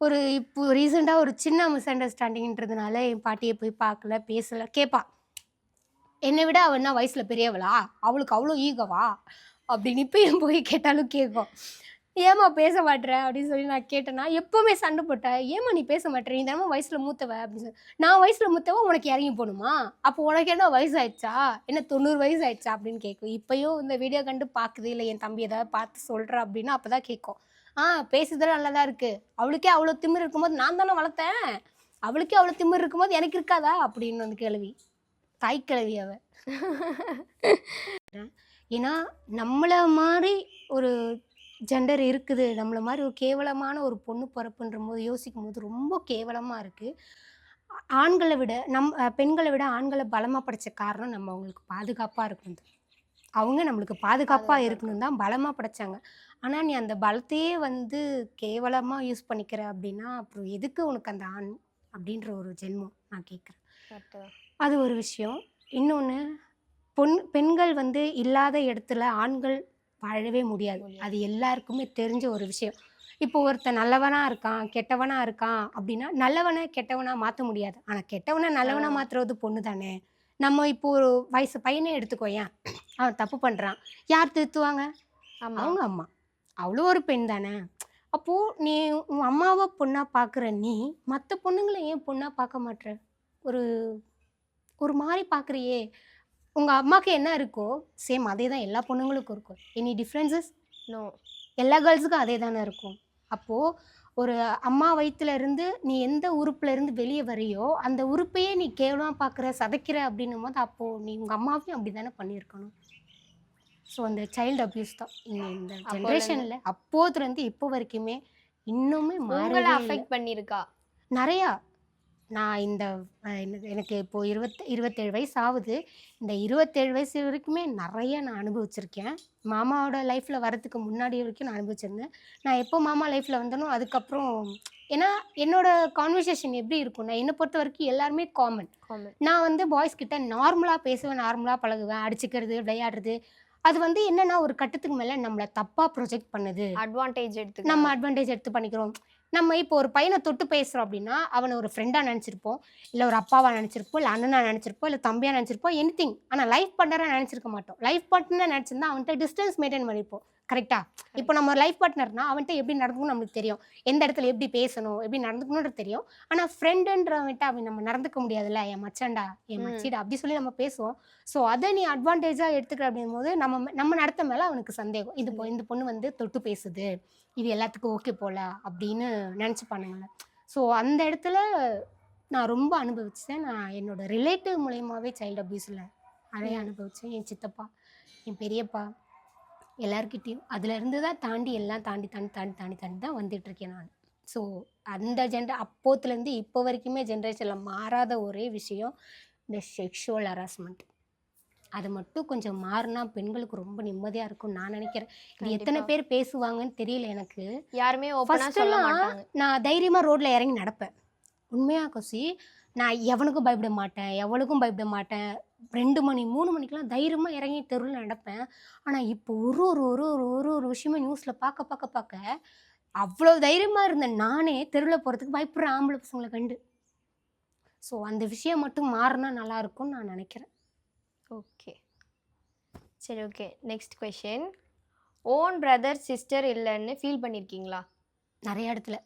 ஒரு இப்போ ரீசெண்டாக ஒரு சின்ன மிஸ் அண்டர்ஸ்டாண்டிங்கிறதுனால என் பாட்டியை போய் பார்க்கல பேசலை கேட்பா என்னை விட அவள் என்ன வயசில் பெரியவளா? அவளுக்கு அவ்வளோ ஈகவா அப்படின்னு இப்பயும் போய் கேட்டாலும் கேட்கும் ஏம்மா பேச மாட்ற? அப்படின்னு சொல்லி நான் கேட்டேன்னா எப்போவுமே சண்டை போட்டேன் ஏம்மா நீ பேச மாட்டேற நீ தானே வயசில் மூத்தவ? அப்படின்னு சொல்லி நான் வயசில் மூத்தவ உனக்கு இறங்கி போகணுமா? அப்போ உனக்கு என்ன வயசு ஆயிடுச்சா என்ன தொண்ணூறு வயசு ஆயிடுச்சா அப்படின்னு கேட்கும். இப்பயும் இந்த வீடியோ கண்டு பார்க்குது இல்லை என் தம்பி ஏதாவது பார்த்து சொல்கிறா அப்படின்னா அப்போ தான் கேட்கும். ஆ பேசுறதுல நல்லா தான் இருக்குது அவளுக்கே அவ்வளோ திமிர் இருக்கும்போது நான் தானே வளர்த்தேன்? அவளுக்கே அவ்வளோ திமிர் இருக்கும்போது எனக்கு இருக்காதா? அப்படின்னு வந்து கிழவி தாய் கிழவி அவ. ஏன்னா நம்மளை மாதிரி ஒரு ஜெண்டர் இருக்குது. நம்மள மாதிரி ஒரு கேவலமான ஒரு பொண்ணு பிறப்புன்ற போது யோசிக்கும் போது ரொம்ப கேவலமாக இருக்குது ஆண்களை விட நம் பெண்களை விட ஆண்களை பலமாக படைச்ச காரணம் நம்ம அவங்களுக்கு பாதுகாப்பாக இருக்கணும். அவங்க நம்மளுக்கு பாதுகாப்பாக பாதுகாப்பா இருக்கணும். தான் பலமாக படைச்சாங்க. ஆனால் நீ அந்த பலத்தையே வந்து கேவலமாக யூஸ் பண்ணிக்கிற அப்படின்னா அப்புறம் எதுக்கு உனக்கு அந்த ஆண் அப்படின்ற ஒரு ஜென்மம்? நான் கேட்குறேன் அது ஒரு விஷயம். இன்னொன்று பொன் பெண்கள் வந்து இல்லாத இடத்துல ஆண்கள் வாழவே முடியாது. அது எல்லாருக்குமே தெரிஞ்ச ஒரு விஷயம். இப்போ ஒருத்தன் நல்லவனா இருக்கான் கெட்டவனா இருக்கான் அப்படின்னா நல்லவனை கெட்டவனா மாற்ற முடியாது. ஆனால் கெட்டவனை நல்லவனா ஆ. மாற்றுறது பொண்ணு தானே. நம்ம இப்போ ஒரு வயசு பையனே எடுத்துக்கோ ஏன்? அவன் தப்பு பண்ணுறான் யார் திருத்துவாங்க? அவங்க அம்மா. அவ்வளோ ஒரு பெண் தானே. அப்போது நீ உன் அம்மாவை பொண்ணாக பார்க்குற நீ மற்ற பொண்ணுங்களை ஏன் பொண்ணாக பார்க்க மாட்ற? ஒரு ஒரு மாதிரி பார்க்குறியே உங்கள் அம்மாவுக்கு என்ன இருக்கோ சேம் அதே தான் எல்லா பொண்ணுங்களுக்கும் இருக்கும். எனி டிஃப்ரென்சஸ் நோ எல்லா கேர்ள்ஸுக்கும் அதே தானே இருக்கும். அப்போது ஒரு அம்மா வயித்துல இருந்து நீ எந்த உறுப்புல இருந்து வெளியே வரையோ அந்த உறுப்பையே நீ கேவலமாக பார்க்குற சதைக்கிற அப்படின்னும் போது அப்போது நீ உங்கள் அம்மாவையும் அப்படி தானே பண்ணியிருக்கணும். ஸோ அந்த சைல்டு அப்யூஸ் தான். இந்த ஜென்ரேஷனில் அப்போதுலேருந்து இப்போ வரைக்குமே இன்னுமே இல்லை. அஃபெக்ட் பண்ணியிருக்கா? நிறையா. நான் இந்த எனக்கு இப்போது இருபத் இருபத்தேழு வயசு ஆகுது. இந்த இருபத்தேழு வயசு வரைக்குமே நிறைய நான் அனுபவிச்சிருக்கேன். மாமாவோட லைஃப்பில் வரதுக்கு முன்னாடி வரைக்கும் நான் அனுபவிச்சிருந்தேன். நான் எப்போ மாமா லைஃப்பில் வந்தனோ அதுக்கப்புறம் ஏன்னா என்னோட கான்வர்சேஷன் எப்படி இருக்கும்னா என்னை பொறுத்த வரைக்கும் எல்லாருமே காமன் காமன் நான் வந்து பாய்ஸ் கிட்ட நார்மலாக பேசுவேன் நார்மலாக பழகுவேன். அடிச்சுக்கிறது விளையாடுறது. அது வந்து என்னன்னா ஒரு கட்டத்துக்கு மேலே நம்மளை தப்பாக ப்ரொஜெக்ட் பண்ணுது. அட்வான்டேஜ் எடுத்துக்க நம்ம அட்வான்டேஜ் எடுத்து பண்ணிக்கிறோம். நம்ம இப்போ ஒரு பையனை தொட்டு பேசுகிறோம் அப்படின்னா அவனை ஒரு ஃப்ரெண்டாக நினச்சிருப்போம். இல்லை ஒரு அப்பாவா நினச்சிருப்போம் இல்லை அண்ணனா நினச்சிருப்போம் இல்லை தம்பியாக நினச்சிருப்போம் எனி திங் ஆனால் லைஃப் பார்ட்னராக நினச்சிருக்க மாட்டோம். லைஃப் பார்ட்னர் நினச்சிருந்தா அவன்கிட்ட டிஸ்டன்ஸ் மெயின்டைன் பண்ணியிருப்போம் கரெக்டா இப்போ நம்ம லைஃப் பார்ட்னர்னா அவன்கிட்ட எப்படி நடந்துக்கணும் நம்மளுக்கு தெரியும். எந்த இடத்துல எப்படி பேசணும் எப்படி நடந்துக்கணுன்றது தெரியும். ஆனால் ஃப்ரெண்டுன்றவன்கிட்ட அவன் நம்ம நடந்துக்க முடியாதுல்ல என் மச்சான்டா என். மச்சிடா அப்படி சொல்லி நம்ம பேசுவோம். ஸோ அதை நீ அட்வான்டேஜாக எடுத்துக்கிற அப்படிங்கும் போது நம்ம நம்ம நடத்த மேலே அவனுக்கு சந்தேகம். இது இந்த பொண்ணு வந்து தொட்டு பேசுது. இது எல்லாத்துக்கும் ஓகே போல அப்படின்னு நினச்சி பண்ணுங்களேன் ஸோ அந்த இடத்துல நான் ரொம்ப அனுபவிச்சேன். நான் என்னோட ரிலேட்டிவ் மூலயமாவே சைல்டு அப்யூஸில் நிறைய ம். அனுபவிச்சேன். என் சித்தப்பா என் பெரியப்பா எல்லார்கிட்டயும். அதுல இருந்து தான் தாண்டி எல்லாம் தாண்டி தாண்டி தாண்டி தாண்டி தாண்டி தான் வந்துட்டு இருக்கேன் நான். ஸோ அந்த ஜென்ர அப்போத்துலேருந்து இப்போ வரைக்குமே ஜென்ரேஷனில் மாறாத ஒரே விஷயம் இந்த செக்ஷுவல் ஹராஸ்மெண்ட் அது மட்டும் கொஞ்சம் மாறினா பெண்களுக்கு ரொம்ப நிம்மதியாக இருக்கும் நான் நினைக்கிறேன். இது எத்தனை. பேர் பேசுவாங்கன்னு தெரியல எனக்கு. யாருமே மாட்டாங்க. நான் தைரியமாக ரோட்டில் இறங்கி நடப்பேன். உண்மையாக கொசி நான் எவனுக்கும் பயப்பட மாட்டேன் எவளுக்கும் பயப்பட மாட்டேன். ரெண்டு மணி மூணு மணிக்கெலாம் தைரியமாக இறங்கி தெருவில் நடப்பேன். ஆனால் இப்போ ஒரு ஒரு ஒரு ஒரு ஒரு ஒரு விஷயமே நியூஸில் பார்க்க பார்க்க பார்க்க அவ்வளோ தைரியமாக இருந்த நானே தெருவில் போகிறதுக்கு பயப்படுறேன் ஆம்பளை பசங்களை கண்டு. ஸோ அந்த விஷயம் மட்டும் மாறினா நல்லா இருக்கும்னு நான் நினைக்கிறேன். ஓகே சரி okay next question own brother sister இல்லைன்னு ஃபீல் பண்ணியிருக்கீங்களா நிறைய இடத்துல.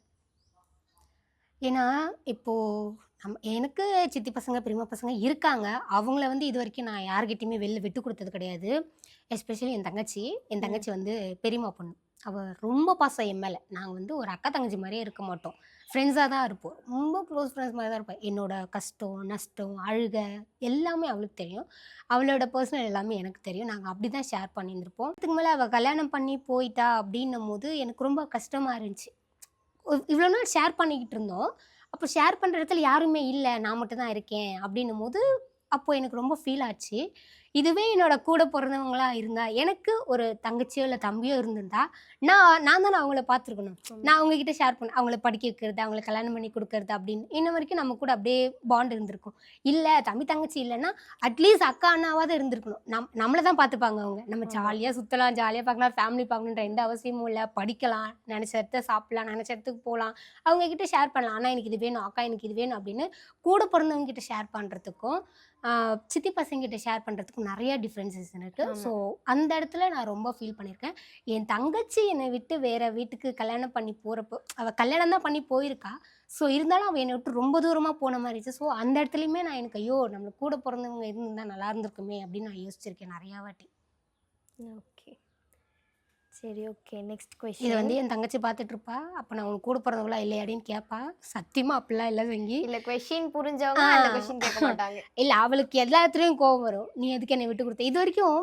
ஏன்னா இப்போது நம் எனக்கு சித்தி பசங்க பெரியம்மா பசங்க இருக்காங்க. அவங்கள வந்து இது வரைக்கும் நான் யார்கிட்டயுமே வெளில விட்டு கொடுத்தது கிடையாது. எஸ்பெஷலி என் தங்கச்சி. என். தங்கச்சி வந்து பெரியம்மா பொண்ணு. அவள் ரொம்ப பாசம் என் மேலே. நாங்கள் வந்து ஒரு அக்கா தங்கச்சி மாதிரியே இருக்க மாட்டோம். ஃப்ரெண்ட்ஸாக தான் இருப்போம். ரொம்ப க்ளோஸ் ஃப்ரெண்ட்ஸ் மாதிரி தான் இருப்போம் என்னோட கஷ்டம் நஷ்டம் அழுக எல்லாமே அவளுக்கு தெரியும். அவளோட பர்சனல் எல்லாமே எனக்கு தெரியும். நாங்கள் அப்படி தான் ஷேர் பண்ணியிருந்திருப்போம். அதுக்கு மேலே அவள் கல்யாணம் பண்ணி போயிட்டா அப்படின்னும் போது எனக்கு ரொம்ப கஷ்டமாக இருந்துச்சு. இவ்வளோ நாள் ஷேர் பண்ணிக்கிட்டு இருந்தோம். அப்போ ஷேர் பண்ணுற இடத்துல யாருமே இல்லை. நான் மட்டும் தான் இருக்கேன் அப்படின்னும் போது அப்போது எனக்கு ரொம்ப ஃபீல் ஆச்சு. இதுவே என்னோட கூட பிறந்தவங்களா இருந்தா எனக்கு ஒரு தங்கச்சியோ இல்லை தம்பியோ இருந்திருந்தா நான் நான் தானே அவங்கள பார்த்துருக்கணும். நான் அவங்க கிட்ட ஷேர் பண்ண அவங்கள படிக்க வைக்கிறது அவங்கள கல்யாணம் பண்ணி கொடுக்கறது அப்படின்னு. இன்ன வரைக்கும் நம்ம கூட அப்படியே பாண்ட் இருந்திருக்கும். இல்லை தம்பி தங்கச்சி இல்லைன்னா அட்லீஸ்ட் அக்கா அண்ணாவாவது இருந்திருக்கணும். நம் நம்மளை தான் பார்த்துப்பாங்க அவங்க. நம்ம. ஜாலியாக சுற்றலாம் ஜாலியாக பார்க்கலாம் ஃபேமிலி பார்க்கணுன்ற எந்த அவசியமும் இல்லை. படிக்கலாம் நினச்ச இடத்த சாப்பிடலாம் நினச்ச இடத்துக்கு போகலாம். அவங்க கிட்ட ஷேர் பண்ணலாம். அண்ணா எனக்கு இது வேணும் அக்கா எனக்கு இது வேணும் அப்படின்னு கூட பிறந்தவங்க கிட்ட ஷேர் பண்ணுறதுக்கும் சித்தி பசங்க கிட்ட ஷேர் பண்ணுறதுக்கும் நிறைய டிஃப்ரென்சஸ் இருக்கு. ஸோ அந்த இடத்துல நான் ரொம்ப ஃபீல் பண்ணியிருக்கேன் என் தங்கச்சி என்னை விட்டு வேற வீட்டுக்கு கல்யாணம் பண்ணி போகிறப்போ அவள் கல்யாணம் தான் பண்ணி போயிருக்கா. ஸோ இருந்தாலும் அவள் என்னை விட்டு ரொம்ப தூரமாக போன மாதிரி இருந்துச்சு. ஸோ அந்த இடத்துலையுமே நான் எனக்கு ஐயோ நம்மள கூட பிறந்தவங்க இருந்திருந்தா நல்லா இருந்திருக்குமே அப்படின்னு நான் யோசிச்சிருக்கேன் நிறையா வாட்டி. ஓகே. சரி ஓகே நெக்ஸ்ட் இது கொஸ்டின் வந்து என் தங்கச்சி பார்த்துட்டு இருப்பா அப்போ நான் உனக்கு கூட பிறந்தவங்களா இல்லையாடின்னு கேட்பா சத்தியமா அப்படிலாம் இல்லை சங்கி இல்ல கொஸ்டின் புரிஞ்சவங்க அந்த. கொஸ்டின் கேட்க மாட்டாங்க. இல்லை அவளுக்கு எல்லாத்துலேயும் கோவம் வரும். நீ எதுக்கு என்னை விட்டு கொடுத்த? இது வரைக்கும்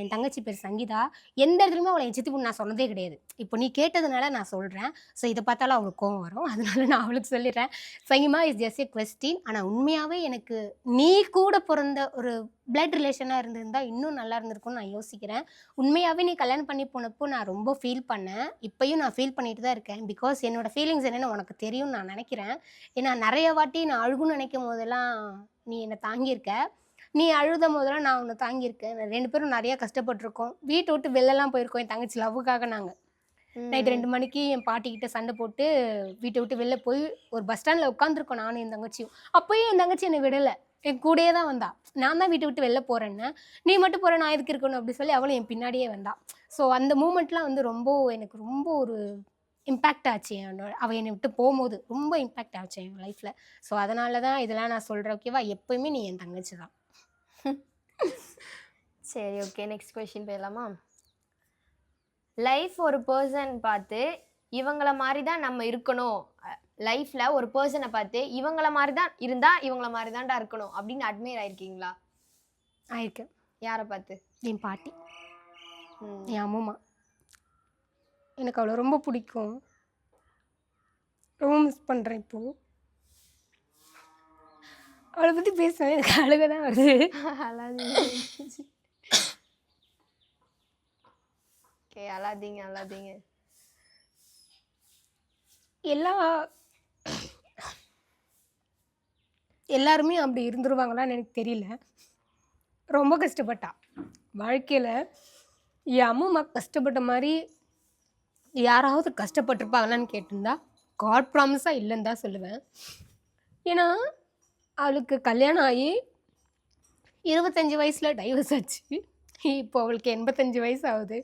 என் தங்கச்சி பேர் சங்கீதா. எந்த இடத்துலையுமே அவளை என் சித்தி பொண்ணு நான் சொன்னதே கிடையாது. இப்போ நீ கேட்டதுனால நான் சொல்கிறேன் ஸோ இதை பார்த்தாலும் அவளுக்கு கோவம் வரும். அதனால நான் அவளுக்கு சொல்லிடுறேன். சங்கிமா இஸ் ஜஸ்ட் ஏ கொஸ்டின் ஆனால் உண்மையாகவே எனக்கு நீ கூட பிறந்த ஒரு பிளட் ரிலேஷனாக இருந்திருந்தா இன்னும் நல்லா இருந்திருக்கும்னு நான் யோசிக்கிறேன். உண்மையாகவே நீ கல்யாணம் பண்ணி போனப்போ நான் ரொம்ப ஃபீல் பண்ணேன். இப்பயும் நான் ஃபீல் பண்ணிட்டு தான் இருக்கேன். பிகாஸ் என்னோட ஃபீலிங்ஸ் என்னென்னு உனக்கு தெரியும்னு நான் நினைக்கிறேன். ஏன்னா நிறைய வாட்டி நான் அழுகுன்னு நினைக்கும் போதெல்லாம் நீ என்னை தாங்கியிருக்க. நீ அழுத போதெல்லாம் நான் உன்னை தாங்கியிருக்கேன். ரெண்டு பேரும் நிறைய கஷ்டப்பட்டிருக்கோம். வீட்டை விட்டு வெளிலலாம் போயிருக்கோம். என் தங்கச்சி லவ்வுக்காக நாங்கள் நைட் ரெண்டு மணிக்கு என் பாட்டிக்கிட்ட சண்டை போட்டு வீட்டை விட்டு வெளில போய் ஒரு பஸ் ஸ்டாண்டில் உட்காந்துருக்கோம் நானும் என் தங்கச்சியும். அப்போயும் என் தங்கச்சி என்னை விடலை. என் கூடயே தான் வந்தா. நான் தான் வீட்டை விட்டு வெளில போகிறேன்னு நீ மட்டும் போகிற நான் எதுக்கு இருக்கணும் அப்படி சொல்லி அவளும் என் பின்னாடியே வந்தா. ஸோ அந்த மூமெண்ட்லாம் வந்து ரொம்ப எனக்கு ரொம்ப ஒரு இம்பேக்ட் ஆச்சு. என்னோட அவள் என்னை விட்டு போகும்போது ரொம்ப இம்பேக்ட் ஆச்சு என் லைஃப்பில் ஸோ அதனால தான் இதெல்லாம் நான் சொல்கிறேன் ஓகேவா எப்போயுமே நீ என் தங்கச்சி தான். சரி ஓகே நெக்ஸ்ட் கொஷின் போயிடலாமா லைஃப் ஒரு பர்சன் பார்த்து இவங்கள மாதிரி தான் நம்ம இருக்கணும். லைஃப்ல ஒரு பர்சனை பார்த்து இவங்கள மாதிரி தான் இருந்தா இவங்கள மாதிரி தான்டா இருக்கணும் அப்படின்னு அட்மையர் ஆயிருக்கீங்களா? ஆயிருக்கு யாரை பார்த்து? என் பாட்டி. ம். என் அம்மா எனக்கு அவளை ரொம்ப பிடிக்கும். ரொம்ப மிஸ் பண்ணுறேன் இப்போ. அவளை பற்றி பேசுவேன். எனக்கு அழுக தான் வருது. ஓகே அழாதீங்க அழாதீங்க. எல்லா எல்லாருமே அப்படி இருந்துருவாங்களான்னு எனக்கு தெரியல. ரொம்ப கஷ்டப்பட்டா. வாழ்க்கையில் என் அம்மா கஷ்டப்பட்ட மாதிரி யாராவது கஷ்டப்பட்டிருப்பாங்களான்னு கேட்டிருந்தா காட் ப்ராமிஸாக இல்லைன்னு தான் சொல்லுவேன். ஏன்னா அவளுக்கு கல்யாணம் ஆகி இருபத்தஞ்சி வயசில் டைவர்ஸ் ஆச்சு. இப்போ அவளுக்கு எண்பத்தஞ்சு வயசு ஆகுது.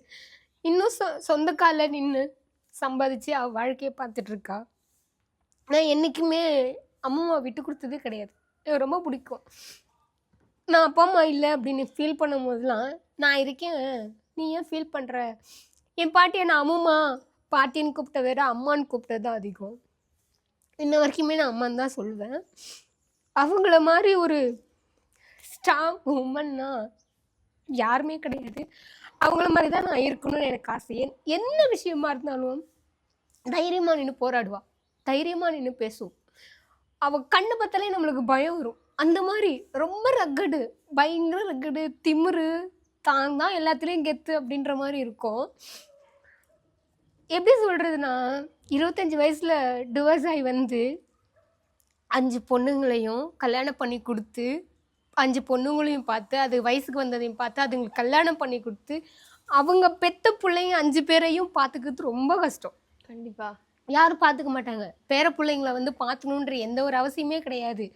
இன்னும் சொ சொந்த காலில் நின்று சம்பாதிச்சு அவள் வாழ்க்கையை பார்த்துட்ருக்கா நான் என்றைக்குமே அம்மாவை விட்டு கொடுத்ததே கிடையாது. எனக்கு ரொம்ப பிடிக்கும். நான் அப்பா அம்மா இல்லை அப்படின்னு ஃபீல் பண்ணும் போதெல்லாம் நான் இருக்கேன். நீ ஏன் ஃபீல் பண்ணுற என் பாட்டியை நான் அம்மா பாட்டின்னு கூப்பிட்ட வேற அம்மான்னு கூப்பிட்டது தான் அதிகம். இன்ன வரைக்குமே நான் அம்மான்னு தான் சொல்லுவேன் அவங்கள மாதிரி ஒரு ஸ்ட்ராங் உமன்னா யாருமே கிடையாது. அவங்கள மாதிரி தான் நான் இருக்கணும்னு எனக்கு ஆசை. என்- என்ன விஷயமா இருந்தாலும் தைரியமாக நின்று போராடுவா. தைரியமாக நின்று பேசுவோம் அவள் கண்ணு பார்த்தாலே நம்மளுக்கு பயம் வரும். அந்த மாதிரி ரொம்ப ரக்கடு பயங்கர ரக்கடு திமிரு தான் தான் எல்லாத்துலேயும் கெத்து அப்படின்ற மாதிரி இருக்கும். எப்படி சொல்கிறதுனா இருபத்தஞ்சி வயசில் டிவர்ஸ் ஆகி வந்து அஞ்சு பொண்ணுங்களையும் கல்யாணம் பண்ணி கொடுத்து அஞ்சு பொண்ணுங்களையும் பார்த்து அது வயசுக்கு வந்ததையும் பார்த்து அதுங்களுக்கு கல்யாணம் பண்ணி கொடுத்து அவங்க பெத்த பிள்ளைங்க அஞ்சு பேரையும் பார்த்துக்கிறது ரொம்ப கஷ்டம். கண்டிப்பாக யாரும் பார்த்துக்க மாட்டாங்க. பேர பிள்ளைங்கள வந்து பார்த்துணுன்ற எந்த ஒரு அவசியமே கிடையாது.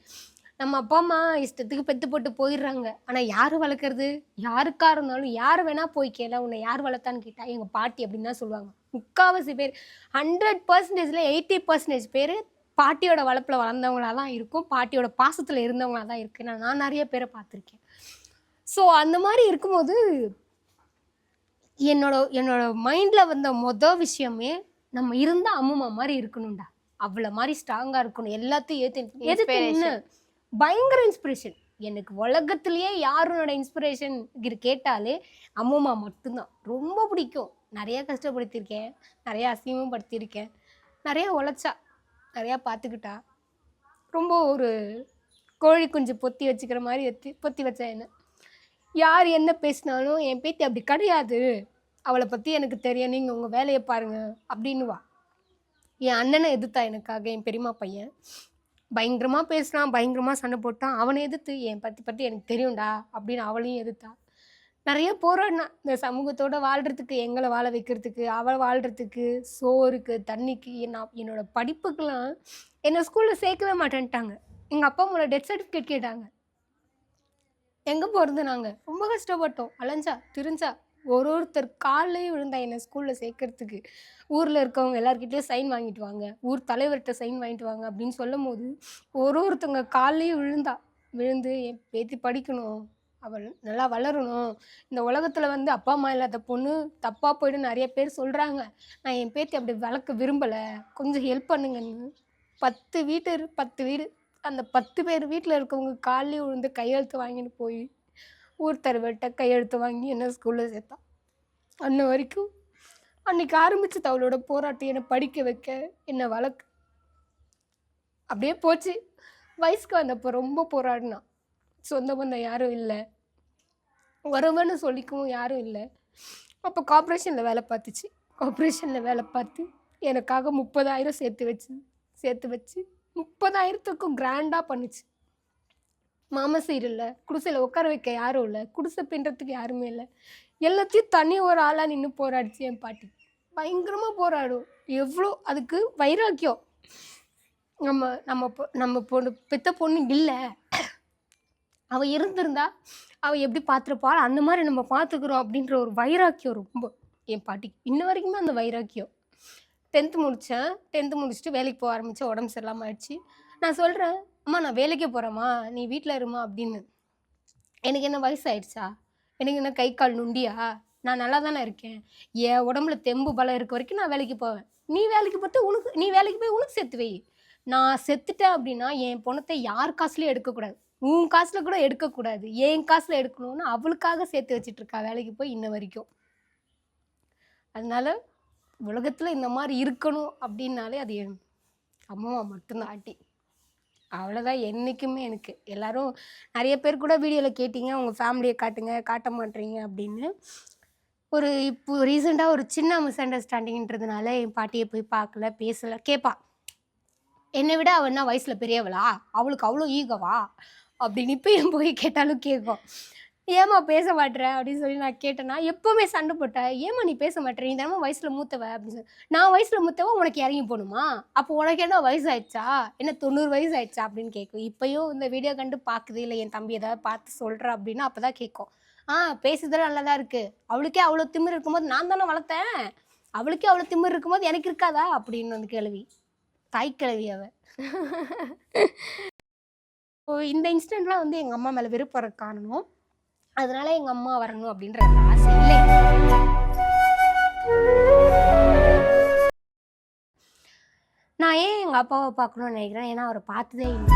நம்ம அப்பா அம்மா இஷ்டத்துக்கு பெத்து போட்டு போயிடுறாங்க. ஆனால் யார் வளர்க்குறது? யாருக்கா இருந்தாலும் யார் வேணா போய் கேள உன்னை யார் வளர்த்தான்னு கேட்டால் எங்கள் பாட்டி அப்படின்னு தான் சொல்லுவாங்க. முக்கால்வாசி பேர் ஹண்ட்ரட் பர்சன்டேஜில் எயிட்டி பர்சன்டேஜ் பேர் பாட்டியோட வளர்ப்பில் வளர்ந்தவங்களா தான் இருக்கும். பாட்டியோட பாசத்தில் இருந்தவங்களா தான் இருக்கு. நான் நான் நிறைய பேரை பார்த்துருக்கேன். ஸோ அந்த மாதிரி இருக்கும்போது என்னோட என்னோட மைண்டில் வந்த மொதல் விஷயமே நம்ம இருந்த அம்மா மாதிரி இருக்கணும்டா. அவ்வளோ மாதிரி ஸ்ட்ராங்காக இருக்கணும். எல்லாத்தையும் ஏற்று எதுக்கு என்ன பயங்கர இன்ஸ்பிரேஷன் எனக்கு உலகத்திலேயே யாரோட இன்ஸ்பிரேஷன் கேட்டாலே அம்மா மட்டும்தான். ரொம்ப பிடிக்கும். நிறைய கஷ்டப்படுத்தியிருக்கேன். நிறைய அசிங்கப்படுத்தியிருக்கேன் நிறைய உழைச்சா நிறையா பார்த்துக்கிட்டா ரொம்ப ஒரு கோழி குஞ்சு பொத்தி வச்சுக்கிற மாதிரி எத்தி பொத்தி வச்சா என்ன? யார் என்ன பேசினாலும் என் பேத்தி அப்படி கிடையாது. அவளை பற்றி எனக்கு தெரியும். நீங்கள் உங்கள் வேலையை பாருங்க அப்படின்னுவா. என் அண்ணனை எதிர்த்தா எனக்காக என் பெரியம்மா பையன். பயங்கரமாக பேசுனான் பயங்கரமாக சண்டை போட்டான். அவனை எதிர்த்து என் பற்றி பற்றி எனக்கு தெரியும்டா அப்படின்னு அவளையும் எதிர்த்தா. நிறைய போராடினா இந்த சமூகத்தோட வாழ்கிறதுக்கு எங்களை வாழ வைக்கிறதுக்கு அவள் வாழ்கிறதுக்கு சோறுக்கு தண்ணிக்கு என்ன என்னோட படிப்புக்கெல்லாம் என்னை ஸ்கூலில் சேர்க்கவே மாட்டேன்ட்டாங்க. எங்கள் அப்பா அம்மாவோட டெத் சர்டிஃபிகேட் கேட்டாங்க. எங்கே போகிறது நாங்கள் ரொம்ப கஷ்டப்பட்டோம். அலைஞ்சா திரிஞ்சா. ஒரு ஒருத்தர் காலையும் விழுந்தா என்னை ஸ்கூலில் சேர்க்கறதுக்கு. ஊரில் இருக்கவங்க எல்லாருக்கிட்டேயும் சைன் வாங்கிட்டு வாங்க. ஊர் தலைவர்கிட்ட சைன் வாங்கிட்டு வாங்க அப்படின்னு சொல்லும் போது ஒரு ஒருத்தவங்க காலையும் விழுந்தா விழுந்து என் பேத்தி படிக்கணும் அவள் நல்லா வளரணும். இந்த உலகத்தில் வந்து அப்பா அம்மா இல்லாத பொண்ணு தப்பாக போய்ட்டு நிறைய பேர் சொல்கிறாங்க நான் என் பேத்தி அப்படி வளர்க்க விரும்பலை. கொஞ்சம் ஹெல்ப் பண்ணுங்கன்னு. பத்து வீட்டு பத்து வீடு. அந்த பத்து பேர் வீட்டில் இருக்கவங்க காலையும் விழுந்து கையெழுத்து வாங்கிட்டு போய் ஊர் தலைவர்கிட்ட கையெழுத்து வாங்கி என்ன ஸ்கூலில் சேர்த்தான். அன்ன வரைக்கும் அன்னைக்கு ஆரம்பிச்சது அவளோட போராட்டம் என்னை படிக்க வைக்க என்னை வளர்க்க. அப்படியே போச்சு. வயசுக்கு வந்தப்போ ரொம்ப போராடினான் சொந்த பந்தம் யாரும் இல்லை. வரவன்னு சொல்லிக்கவும் யாரும் இல்லை. அப்போ கார்ப்பரேஷனில் வேலை பார்த்துச்சு. கார்ப்பரேஷனில் வேலை பார்த்து எனக்காக முப்பதாயிரம் சேர்த்து வச்சு சேர்த்து வச்சு முப்பதாயிரத்துக்கும் கிராண்டாக பண்ணுச்சு. மாமா சீர் இல்லை குடிசையில் உட்கார வைக்க யாரும் இல்லை குடிசை பின்னுறதுக்கு யாருமே இல்லை. எல்லாத்தையும் தனி ஒரு ஆளாக நின்று போராடிச்சு என் பாட்டி. பயங்கரமாக போராடும். எவ்வளோ அதுக்கு வைராக்கியம். நம்ம நம்ம பொ- நம்ம பொண்ணு பெத்த பொண்ணு இல்லை. அவள் இருந்திருந்தா அவள் எப்படி பார்த்துருப்பாள் அந்த மாதிரி நம்ம பார்த்துக்குறோம் அப்படின்ற ஒரு வைராக்கியம் ரொம்ப என் பாட்டிக்கு இன்ன வரைக்குமே அந்த வைராக்கியம். டென்த்து முடித்தேன் டென்த்து முடிச்சுட்டு வேலைக்கு போக ஆரம்பித்தேன் உடம்பு சரியில்லாமல் ஆயிடுச்சு. நான் சொல்கிறேன் அம்மா நான் வேலைக்கு போகிறேம்மா நீ வீட்டில் இருமா அப்படின்னு. எனக்கு என்ன வயசாயிடுச்சா? எனக்கு என்ன கை கால் நுண்டியா? நான் நல்லா தானே இருக்கேன். என் உடம்புல தெம்பு பலம் இருக்க வரைக்கும் நான் வேலைக்கு போவேன். நீ வேலைக்கு போட்டு உனக்கு நீ வேலைக்கு போய் உனக்கு சேர்த்து வை. நான் செத்துட்டேன் அப்படின்னா என் பணத்தை யார் காசுலையும் எடுக்கக்கூடாது. உன் காசில் கூட எடுக்கக்கூடாது. என் காசில் எடுக்கணும்னு அவளுக்காக சேர்த்து வச்சுட்ருக்கா வேலைக்கு போய் இன்ன வரைக்கும். அதனால் உலகத்தில் இந்த மாதிரி இருக்கணும் அப்படின்னாலே அது என் அம்மாவா மட்டும்தான் ஆட்டி அவ்வளோதான் என்றைக்குமே எனக்கு. எல்லாரும் நிறைய பேர் கூட வீடியோவில் கேட்டிங்க உங்கள் ஃபேமிலியை காட்டுங்க காட்ட மாட்டீங்க அப்படின்னு. ஒரு இப்போ ரீசெண்டாக ஒரு சின்ன மிஸ் அண்டர்ஸ்டாண்டிங்ன்றதுனால என் பாட்டியை போய் பார்க்கல பேசலை கேட்பா என்னை விட அவள் என்ன வயசில் பெரியவளா? அவளுக்கு அவ்வளோ ஈகவா அப்படின்னு இப்போ என் போய் கேட்டாலும் கேட்கும் ஏம்மா பேச மாட்ற? அப்படின்னு சொல்லி நான் கேட்டேன்னா எப்போவுமே சண்டை போட்டேன் ஏம்மா நீ பேச மாட்டேற நீ தானே வயசில் மூத்தவ? அப்படின்னு சொல்லி நான் வயசில் மூத்தவ உனக்கு இறங்கி போகணுமா? அப்போ உனக்கு என்ன வயசு ஆயிடுச்சா என்ன தொண்ணூறு வயசு ஆயிடுச்சா அப்படின்னு கேட்கும். இப்போயும் இந்த வீடியோ கண்டு பார்க்குது இல்லை என் தம்பி ஏதாவது பார்த்து சொல்கிறா அப்படின்னா அப்போ தான் கேட்கும். ஆ பேசுறதுல நல்லா தான் இருக்குது அவளுக்கே அவ்வளோ திமிர் இருக்கும்போது நான் தானே வளர்த்தேன்? அவளுக்கே அவ்வளோ திமிர் இருக்கும்போது எனக்கு இருக்காதா? அப்படின்னு வந்து கேள்வி. தாய் கிழவி அவ. இந்த இன்சிடெண்ட்லாம் வந்து எங்கள் அம்மா மேலே விருப்பம் காணணும் அதனால எங்கள் அம்மா வரணும் அப்படின்ற ஆசை இல்லை. நான் ஏன் எங்கள் அப்பாவை பார்க்கணும்னு நினைக்கிறேன்? ஏன்னா அவரை பார்த்ததே இல்லை.